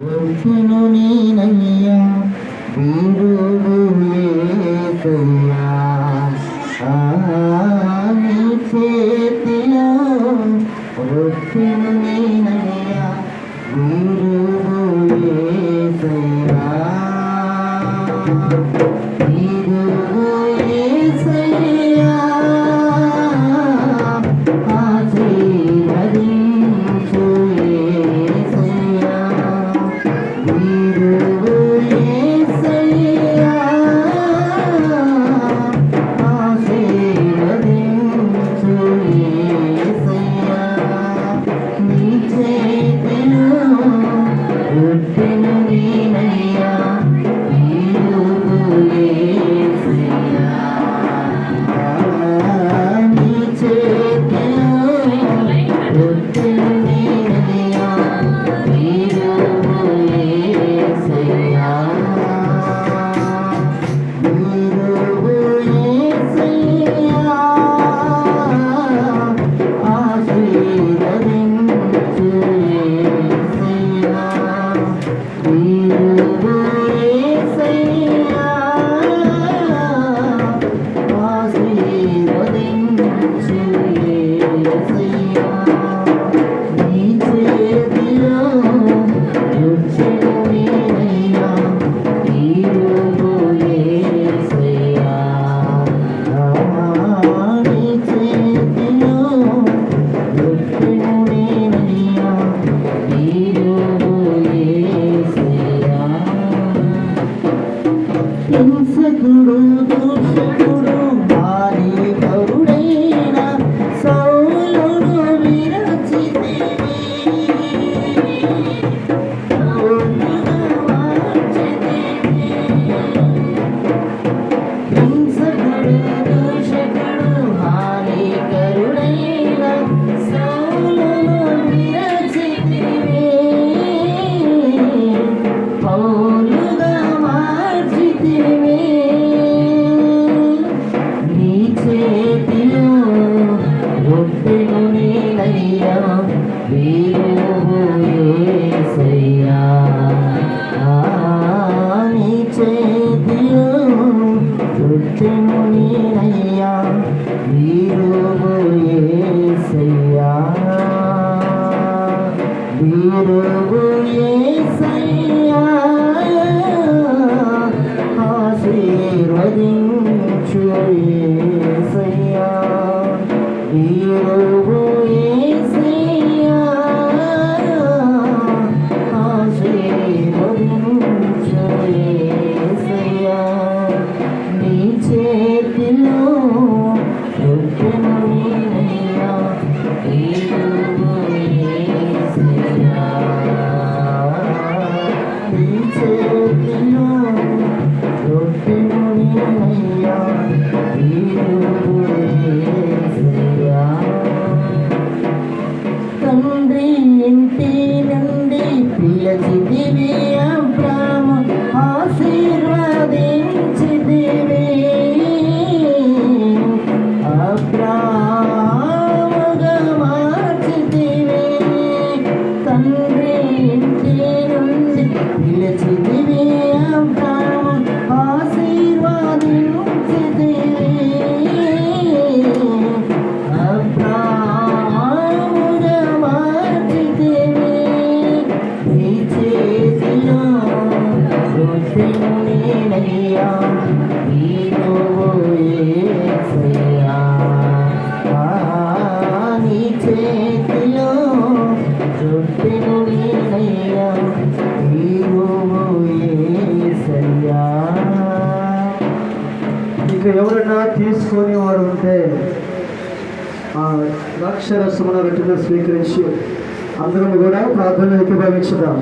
وكنني نيا بروبي تيا আমি চেপিলাম রক্ষিণী নাইয়া গুরু বলে তোরা Thank you. వీడు నేనయ్యా వీడు ఏసయ్యా నీ చేతిలో చుట్టెను నేనయ్యా వీడు ఏసయ్యా. వీడు you took me home. తీసుకొని తీసుకునేవాడు ఉంటే ఆ రాక్షరసమున రచన స్వీకరించి అందరం కూడా ప్రార్థన ఏకీభవించుదాం